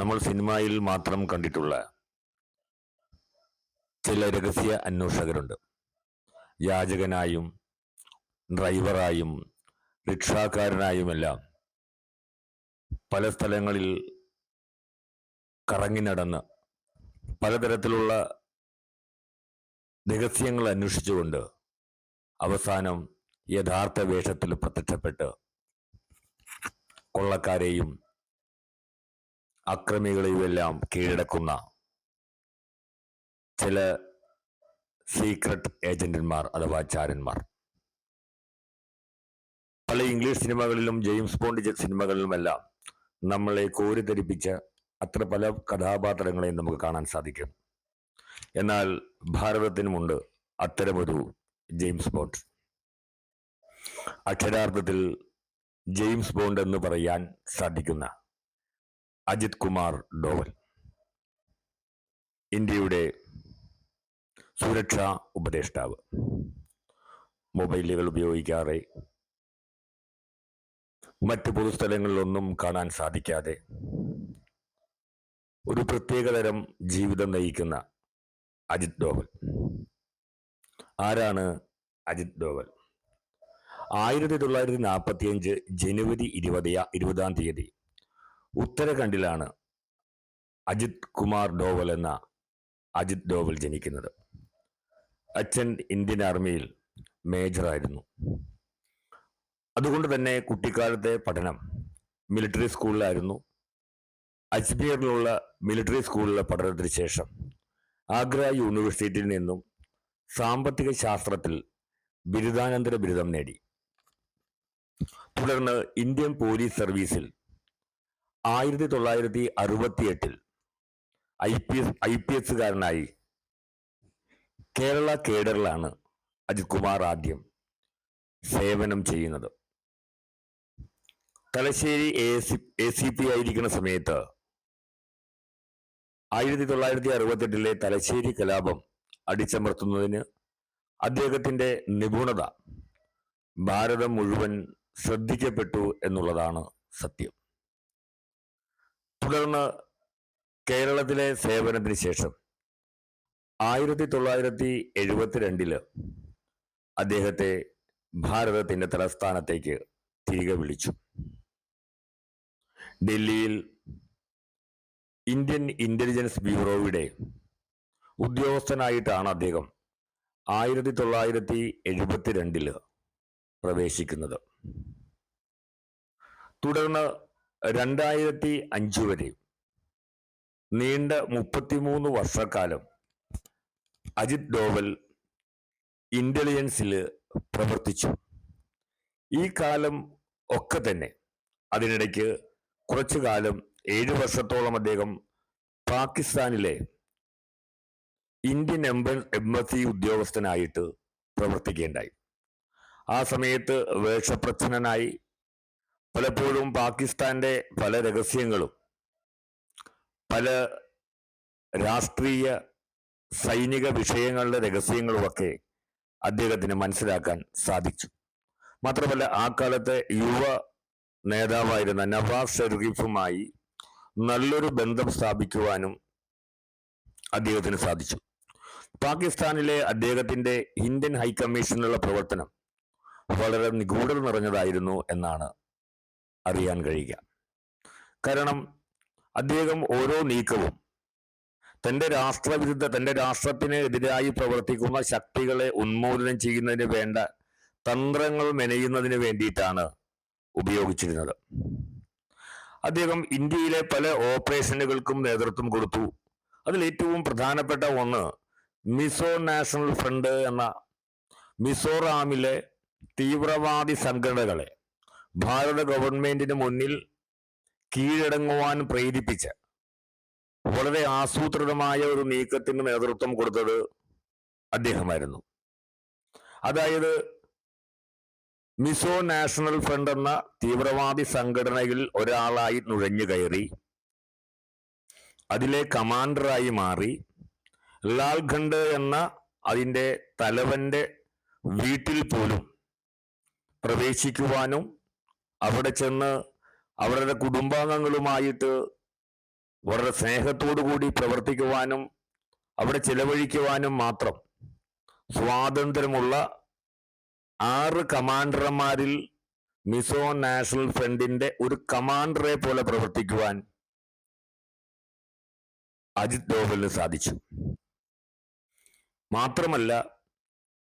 നമ്മൾ സിനിമയിൽ മാത്രം കണ്ടിട്ടുള്ള ചില രഹസ്യ അന്വേഷകരുണ്ട്. യാചകനായും ഡ്രൈവറായും റിക്ഷാക്കാരനായുമെല്ലാം പല സ്ഥലങ്ങളിൽ കറങ്ങി നടന്ന് പലതരത്തിലുള്ള രഹസ്യങ്ങൾ അന്വേഷിച്ചുകൊണ്ട് അവസാനം യഥാർത്ഥ വേഷത്തിൽ പ്രത്യക്ഷപ്പെട്ട് കൊള്ളക്കാരെയും അക്രമികളെയുമെല്ലാം കീഴടക്കുന്ന ചില സീക്രട്ട് ഏജന്റന്മാർ അഥവാ ചാരന്മാർ. പല ഇംഗ്ലീഷ് സിനിമകളിലും ജെയിംസ് ബോണ്ട് സിനിമകളിലുമെല്ലാം നമ്മളെ കോരിത്തരിപ്പിച്ച അത്ര പല കഥാപാത്രങ്ങളെയും നമുക്ക് കാണാൻ സാധിക്കും. എന്നാൽ ഭാരതത്തിനുമുണ്ട് അത്തരമൊരു ജെയിംസ് ബോണ്ട്. അക്ഷരാർത്ഥത്തിൽ ജെയിംസ് ബോണ്ട് എന്ന് പറയാൻ സാധിക്കുന്ന അജിത് കുമാർ ഡോവൽ. ഇന്ത്യയുടെ സുരക്ഷാ ഉപദേഷ്ടാവ്. മൊബൈലുകൾ ഉപയോഗിക്കാതെ മറ്റ് പൊതുസ്ഥലങ്ങളിലൊന്നും കാണാൻ സാധിക്കാതെ ഒരു പ്രത്യേകതരം ജീവിതം നയിക്കുന്ന അജിത് ഡോവൽ. ആരാണ് അജിത് ഡോവൽ? ആയിരത്തി തൊള്ളായിരത്തി നാൽപ്പത്തിയഞ്ച് ജനുവരി ഇരുപതിയ ഇരുപതാം തീയതി ഉത്തരാഖണ്ഡിലാണ് അജിത് കുമാർ ഡോവൽ എന്ന അജിത് ഡോവൽ ജനിക്കുന്നത്. അച്ഛൻ ഇന്ത്യൻ ആർമിയിൽ മേജറായിരുന്നു അതുകൊണ്ട് തന്നെ കുട്ടിക്കാലത്തെ പഠനം മിലിറ്ററി സ്കൂളിലായിരുന്നു അജ്മീറിലുള്ള മിലിറ്ററി സ്കൂളിലെ പഠനത്തിന് ശേഷം ആഗ്ര യൂണിവേഴ്സിറ്റിയിൽ നിന്നും സാമ്പത്തിക ശാസ്ത്രത്തിൽ ബിരുദാനന്തര ബിരുദം നേടി. തുടർന്ന് ഇന്ത്യൻ പോലീസ് സർവീസിൽ ആയിരത്തി തൊള്ളായിരത്തി അറുപത്തി എട്ടിൽ I P S I P എസുകാരനായി Kerala കേഡറിലാണ് അജിത് കുമാർ ആദ്യം സേവനം ചെയ്യുന്നത്. Thalassery A C A C P ആയിരിക്കുന്ന സമയത്ത് ആയിരത്തി തൊള്ളായിരത്തി അറുപത്തെട്ടിലെ തലശ്ശേരി കലാപം അടിച്ചമർത്തുന്നതിന് അദ്ദേഹത്തിന്റെ നിപുണത ഭാരതം മുഴുവൻ ശ്രദ്ധിക്കപ്പെട്ടു എന്നുള്ളതാണ് സത്യം. തുടർന്ന് കേരളത്തിലെ സേവനത്തിന് ശേഷം ആയിരത്തി തൊള്ളായിരത്തി എഴുപത്തിരണ്ടിൽ അദ്ദേഹത്തെ ഭാരതത്തിന്റെ തലസ്ഥാനത്തേക്ക് തിരികെ വിളിച്ചു. ഡൽഹിയിൽ ഇന്ത്യൻ ഇന്റലിജൻസ് ബ്യൂറോയുടെ ഉദ്യോഗസ്ഥനായിട്ടാണ് അദ്ദേഹം ആയിരത്തി തൊള്ളായിരത്തി എഴുപത്തിരണ്ടിൽ പ്രവേശിക്കുന്നത്. തുടർന്ന് രണ്ടായിരത്തി അഞ്ച് വരെ നീണ്ട മുപ്പത്തിമൂന്ന് വർഷക്കാലം അജിത് ഡോവൽ ഇന്റലിജൻസിൽ പ്രവർത്തിച്ചു. ഈ കാലം ഒക്കെ തന്നെ അതിനിടയ്ക്ക് കുറച്ചു കാലം ഏഴ് വർഷത്തോളം അദ്ദേഹം പാകിസ്ഥാനിലെ ഇന്ത്യൻ എംബ എംബസി ഉദ്യോഗസ്ഥനായിട്ട് പ്രവർത്തിക്കുകയുണ്ടായി ആ സമയത്ത് വേഷപ്രച്ഛന്നനായി പലപ്പോഴും പാകിസ്ഥാന്റെ പല രഹസ്യങ്ങളും പല രാഷ്ട്രീയ സൈനിക വിഷയങ്ങളുടെ രഹസ്യങ്ങളുമൊക്കെ അദ്ദേഹത്തിന് മനസ്സിലാക്കാൻ സാധിച്ചു. മാത്രമല്ല ആ കാലത്തെ യുവ നേതാവായിരുന്ന നവാസ് ഷെരീഫുമായി നല്ലൊരു ബന്ധം സ്ഥാപിക്കുവാനും അദ്ദേഹത്തിന് സാധിച്ചു. പാകിസ്ഥാനിലെ അദ്ദേഹത്തിന്റെ ഇന്ത്യൻ ഹൈക്കമ്മീഷനുള്ള പ്രവർത്തനം വളരെ നിഗൂഢത നിറഞ്ഞതായിരുന്നു എന്നാണ് അറിയാൻ കഴിയുക. കാരണം അദ്ദേഹം ഓരോ നീക്കവും തന്റെ രാഷ്ട്രവിരുദ്ധ തന്റെ രാഷ്ട്രത്തിന് എതിരായി പ്രവർത്തിക്കുന്ന ശക്തികളെ ഉന്മൂലനം ചെയ്യുന്നതിന് വേണ്ട തന്ത്രങ്ങൾ മെനയുന്നതിന് വേണ്ടിയിട്ടാണ് ഉപയോഗിച്ചിരുന്നത്. അദ്ദേഹം ഇന്ത്യയിലെ പല ഓപ്പറേഷനുകൾക്കും നേതൃത്വം കൊടുത്തു. അതിൽ ഏറ്റവും പ്രധാനപ്പെട്ട ഒന്ന് മിസോ നാഷണൽ ഫ്രണ്ട് എന്ന മിസോറാമിലെ തീവ്രവാദി സംഘടനകളെ ഭാരത ഗവൺമെന്റിന് മുന്നിൽ കീഴടങ്ങുവാൻ പ്രേരിപ്പിച്ച വളരെ ആസൂത്രിതമായ ഒരു നീക്കത്തിന് നേതൃത്വം കൊടുത്തത് അദ്ദേഹമായിരുന്നു. അതായത് മിസോ നാഷണൽ ഫ്രണ്ട് എന്ന തീവ്രവാദി സംഘടനയിൽ ഒരാളായി നുഴഞ്ഞു കയറി അതിലെ കമാൻഡറായി മാറി ലാൽഖണ്ഡ് എന്ന അതിന്റെ തലവന്റെ വീട്ടിൽ പോലും പ്രവേശിക്കുവാനും അവിടെ ചെന്ന് അവരുടെ കുടുംബാംഗങ്ങളുമായിട്ട് വളരെ സ്നേഹത്തോടു കൂടി പ്രവർത്തിക്കുവാനും അവിടെ ചിലവഴിക്കുവാനും മാത്രം സ്വാതന്ത്ര്യമുള്ള ആറ് കമാൻഡർമാരിൽ മിസോ നാഷണൽ ഫ്രണ്ടിന്റെ ഒരു കമാൻഡറെ പോലെ പ്രവർത്തിക്കുവാൻ അജിത് ഡോവലിന് സാധിച്ചു. മാത്രമല്ല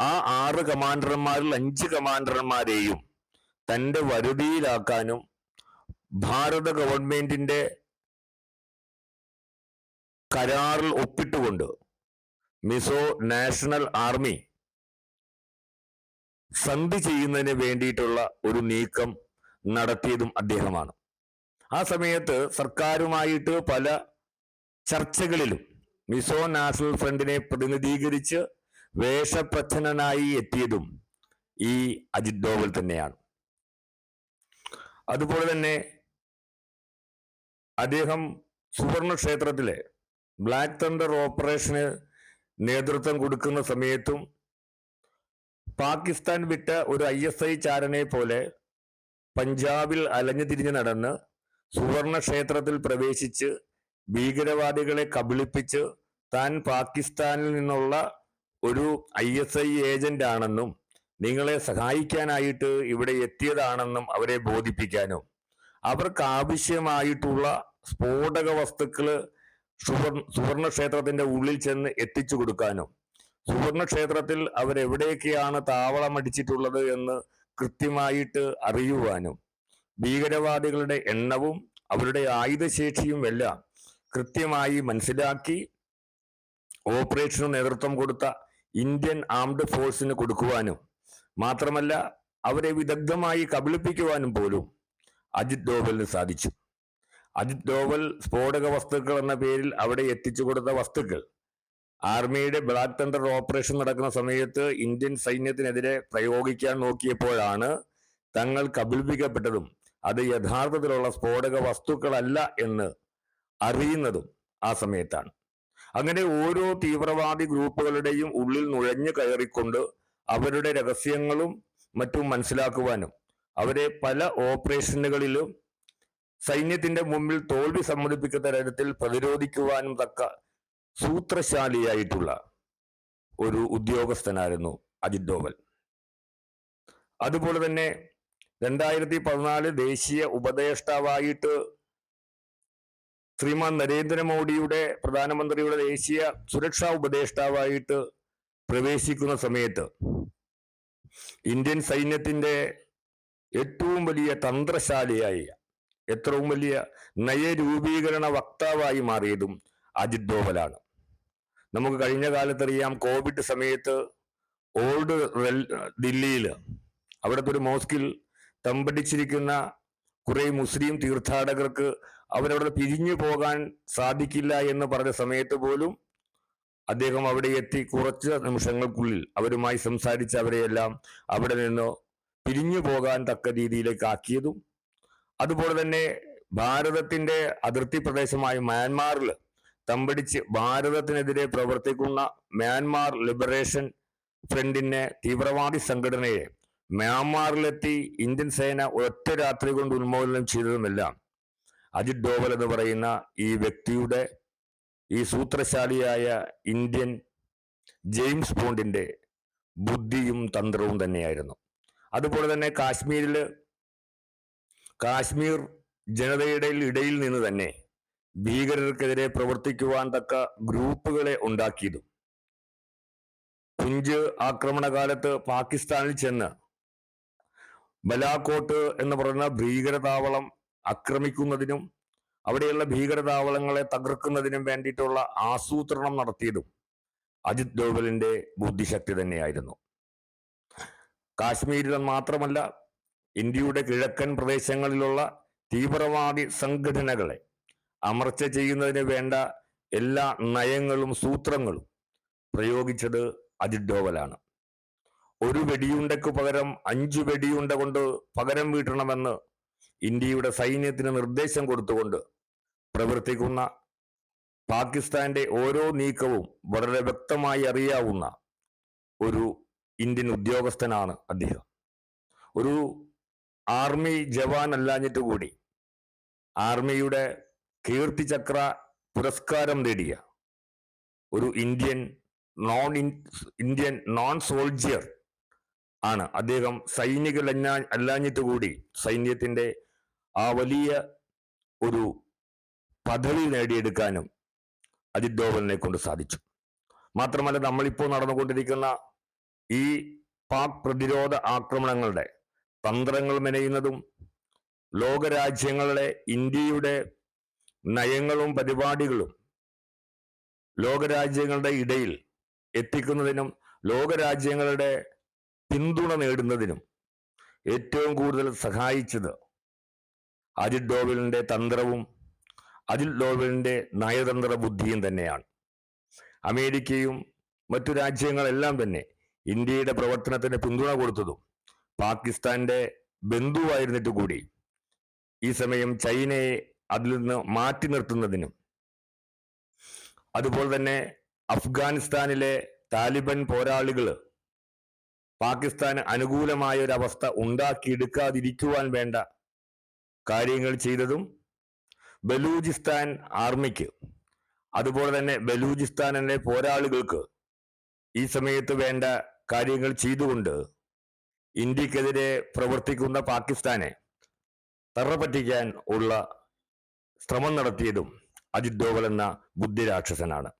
ആ ആറ് കമാൻഡർമാരിൽ അഞ്ച് കമാൻഡർമാരെയും തന്റെ വരുതിയിലാക്കാനും ഭാരത ഗവൺമെന്റിന്റെ കരാറിൽ ഒപ്പിട്ടുകൊണ്ട് മിസോ നാഷണൽ ആർമി സന്ധി ചെയ്യുന്നതിന് വേണ്ടിയിട്ടുള്ള ഒരു നീക്കം നടത്തിയതും അദ്ദേഹമാണ്. ആ സമയത്ത് സർക്കാരുമായിട്ട് പല ചർച്ചകളിലും മിസോ നാഷണൽ ഫ്രണ്ടിനെ പ്രതിനിധീകരിച്ച് വേഷപ്രച്ഛനായി എത്തിയതും ഈ അജിത് ഡോവൽ തന്നെയാണ്. അതുപോലെ തന്നെ അദ്ദേഹം സുവർണ ക്ഷേത്രത്തിലെ ബ്ലാക്ക് തണ്ടർ ഓപ്പറേഷന് നേതൃത്വം കൊടുക്കുന്ന സമയത്തും പാകിസ്ഥാൻ വിട്ട ഒരു ഐ എസ് ഐ ചാരനെ പോലെ പഞ്ചാബിൽ അലഞ്ഞു തിരിഞ്ഞ് നടന്ന് സുവർണ ക്ഷേത്രത്തിൽ പ്രവേശിച്ച് ഭീകരവാദികളെ കബളിപ്പിച്ച് താൻ പാകിസ്ഥാനിൽ നിന്നുള്ള ഒരു ഐ എസ് ഐ ഏജന്റ് ആണെന്നും നിങ്ങളെ സഹായിക്കാനായിട്ട് ഇവിടെ എത്തിയതാണെന്നും അവരെ ബോധിപ്പിക്കാനും. അവർക്ക് ആവശ്യമായിട്ടുള്ള സ്ഫോടക വസ്തുക്കൾ സുവർണ സുവർണ ക്ഷേത്രത്തിന്റെ ഉള്ളിൽ ചെന്ന് എത്തിച്ചു കൊടുക്കാനും. സുവർണ ക്ഷേത്രത്തിൽ അവരെവിടെയൊക്കെയാണ് താവളമടിച്ചിട്ടുള്ളത് എന്ന് കൃത്യമായിട്ട് അറിയുവാനും. ഭീകരവാദികളുടെ എണ്ണവും അവരുടെ ആയുധശേഷിയും എല്ലാം കൃത്യമായി മനസ്സിലാക്കി ഓപ്പറേഷന് നേതൃത്വം കൊടുത്ത ഇന്ത്യൻ ആംഡ് ഫോഴ്സിന് കൊടുക്കുവാനും. മാത്രമല്ല അവരെ വിദഗ്ധമായി കബളിപ്പിക്കുവാനും പോലും അജിത് ഡോവലിന് സാധിച്ചു. അജിത് ഡോവൽ സ്ഫോടക വസ്തുക്കൾ എന്ന പേരിൽ അവിടെ എത്തിച്ചു കൊടുത്ത വസ്തുക്കൾ. ആർമിയുടെ ബ്ലാക്ക് തണ്ടർ ഓപ്പറേഷൻ നടക്കുന്ന സമയത്ത് ഇന്ത്യൻ സൈന്യത്തിനെതിരെ പ്രയോഗിക്കാൻ നോക്കിയപ്പോഴാണ് തങ്ങൾ കബളിപ്പിക്കപ്പെട്ടതും അത് യഥാർത്ഥത്തിലുള്ള സ്ഫോടക വസ്തുക്കളല്ല എന്ന് അറിയുന്നതും ആ സമയത്താണ്. അങ്ങനെ ഓരോ തീവ്രവാദി ഗ്രൂപ്പുകളുടെയും ഉള്ളിൽ നുഴഞ്ഞു കയറിക്കൊണ്ട് അവരുടെ രഹസ്യങ്ങളും മറ്റും മനസ്സിലാക്കുവാനും അവരെ പല ഓപ്പറേഷനുകളിലും സൈന്യത്തിന്റെ മുമ്പിൽ തോൽവി സമ്മതിപ്പിക്കുന്ന തരത്തിൽ പ്രതിരോധിക്കുവാനും തക്ക സൂത്രശാലിയായിട്ടുള്ള ഒരു ഉദ്യോഗസ്ഥനായിരുന്നു അജിത് ഡോവൽ. അതുപോലെ തന്നെ രണ്ടായിരത്തി പതിനാല് ദേശീയ ഉപദേഷ്ടാവായിട്ട് ശ്രീമാൻ നരേന്ദ്രമോദിയുടെ പ്രധാനമന്ത്രിയുടെ ദേശീയ സുരക്ഷാ ഉപദേഷ്ടാവായിട്ട് പ്രവേശിക്കുന്ന സമയത്ത് ഇന്ത്യൻ സൈന്യത്തിന്റെ ഏറ്റവും വലിയ തന്ത്രശാലിയായ ഏറ്റവും വലിയ നയരൂപീകരണ വക്താവായി മാറിയതും അജിത് ഡോവലാണ്. നമുക്ക് കഴിഞ്ഞ കാലത്തറിയാം കോവിഡ് സമയത്ത് ഓൾഡ് ദില്ലിയിൽ അവിടുത്തെ ഒരു മോസ്കിൽ തമ്പടിച്ചിരിക്കുന്ന കുറെ മുസ്ലിം തീർത്ഥാടകർക്ക് അവരവിടെ പിരിഞ്ഞു പോകാൻ സാധിക്കില്ല എന്ന് പറഞ്ഞ സമയത്ത് പോലും അദ്ദേഹം അവിടെ എത്തി കുറച്ച് നിമിഷങ്ങൾക്കുള്ളിൽ അവരുമായി സംസാരിച്ച് അവരെയെല്ലാം അവിടെ നിന്ന് പിരിഞ്ഞു പോകാൻ തക്ക രീതിയിലേക്ക് ആക്കിയതും അതുപോലെ തന്നെ ഭാരതത്തിന്റെ അതിർത്തി പ്രദേശമായ മ്യാൻമാറിൽ തമ്പടിച്ച് ഭാരതത്തിനെതിരെ പ്രവർത്തിക്കുന്ന മ്യാൻമാർ ലിബറേഷൻ ഫ്രണ്ടിനെ തീവ്രവാദി സംഘടനയെ മ്യാൻമാറിലെത്തി ഇന്ത്യൻ സേന ഒറ്റ രാത്രി കൊണ്ട് ഉന്മൂലനം ചെയ്തതുമെല്ലാം അജിത് ഡോവൽ എന്ന് പറയുന്ന ഈ വ്യക്തിയുടെ ഈ സൂത്രശാലിയായ ഇന്ത്യൻ ജെയിംസ് ബോണ്ടിന്റെ ബുദ്ധിയും തന്ത്രവും തന്നെയായിരുന്നു. അതുപോലെ തന്നെ കാശ്മീരിൽ കാശ്മീർ ജനതയുടെ ഇടയിൽ നിന്ന് തന്നെ ഭീകരർക്കെതിരെ പ്രവർത്തിക്കുവാൻ തക്ക ഗ്രൂപ്പുകളെ ഉണ്ടാക്കിയതും. പുഞ്ച് ആക്രമണകാലത്ത് പാകിസ്ഥാനിൽ ചെന്ന് ബലാക്കോട്ട് എന്ന് പറയുന്ന ഭീകരതാവളം ആക്രമിക്കുന്നതിനും അവിടെയുള്ള ഭീകരതാവളങ്ങളെ തകർക്കുന്നതിനും വേണ്ടിയിട്ടുള്ള ആസൂത്രണം നടത്തിയതും അജിത് ഡോവലിന്റെ ബുദ്ധിശക്തി തന്നെയായിരുന്നു. കാശ്മീരിൽ മാത്രമല്ല ഇന്ത്യയുടെ കിഴക്കൻ പ്രദേശങ്ങളിലുള്ള തീവ്രവാദി സംഘടനകളെ അമർച്ച ചെയ്യുന്നതിന് വേണ്ട എല്ലാ നയങ്ങളും സൂത്രങ്ങളും പ്രയോഗിച്ചത് അജിത് ഡോവലാണ്. ഒരു വെടിയുണ്ടയ്ക്ക് പകരം അഞ്ചു വെടിയുണ്ട കൊണ്ട് പകരം വീട്ടണമെന്ന് ഇന്ത്യയുടെ സൈന്യത്തിന് നിർദ്ദേശം കൊടുത്തുകൊണ്ട് പ്രവർത്തിക്കുന്ന പാകിസ്ഥാന്റെ ഓരോ നീക്കവും വളരെ വ്യക്തമായി അറിയാവുന്ന ഒരു ഇന്ത്യൻ ഉദ്യോഗസ്ഥനാണ് അദ്ദേഹം. ഒരു ആർമി ജവാൻ അല്ലാഞ്ഞിട്ട് കൂടി ആർമിയുടെ കീർത്തിചക്ര പുരസ്കാരം നേടിയ ഒരു Indian non Indian non soldier ആണ്. അദ്ദേഹം സൈനികൾ അല്ലാഞ്ഞിട്ട് കൂടി സൈന്യത്തിന്റെ ആ വലിയ ഒരു പദവി നേടിയെടുക്കാനും അജിത് ഡോവലിനെ കൊണ്ട് സാധിച്ചു. മാത്രമല്ല നമ്മളിപ്പോൾ നടന്നുകൊണ്ടിരിക്കുന്ന ഈ പാക് പ്രതിരോധ ആക്രമണങ്ങളുടെ തന്ത്രങ്ങൾ മെനയുന്നതും ലോകരാജ്യങ്ങളുടെ ഇന്ത്യയുടെ നയങ്ങളും പരിപാടികളും ലോകരാജ്യങ്ങളുടെ ഇടയിൽ എത്തിക്കുന്നതിനും ലോകരാജ്യങ്ങളുടെ പിന്തുണ നേടുന്നതിനും ഏറ്റവും കൂടുതൽ സഹായിച്ചത് അജിത് ഡോവലിന്റെ തന്ത്രവും അജിത് ഡോവലിന്റെ നയതന്ത്ര ബുദ്ധിയും തന്നെയാണ്. അമേരിക്കയും മറ്റു രാജ്യങ്ങളെല്ലാം തന്നെ ഇന്ത്യയുടെ പ്രവർത്തനത്തിന് പിന്തുണ കൊടുത്തതും പാകിസ്ഥാന്റെ ബന്ധുവായിരുന്നിട്ട് കൂടി. ഈ സമയം ചൈനയെ അതിൽ നിന്ന് മാറ്റി നിർത്തുന്നതിനും അതുപോലെ തന്നെ അഫ്ഗാനിസ്ഥാനിലെ താലിബൻ പോരാളികൾ പാകിസ്ഥാന് അനുകൂലമായ ഒരു അവസ്ഥ ഉണ്ടാക്കിയെടുക്കാതിരിക്കുവാൻ വേണ്ട കാര്യങ്ങൾ ചെയ്തതും ബലൂചിസ്ഥാൻ ആർമിക്ക്. അതുപോലെ തന്നെ ബലൂചിസ്ഥാനിലെ പോരാളികൾക്ക് ഈ സമയത്ത് വേണ്ട കാര്യങ്ങൾ ചെയ്തുകൊണ്ട് ഇന്ത്യക്കെതിരെ പ്രവർത്തിക്കുന്ന പാകിസ്ഥാനെ തറപറ്റിക്കാൻ ഉള്ള ശ്രമം നടത്തിയതും അജിത് ഡോവൽ എന്ന ബുദ്ധിരാക്ഷസനാണ്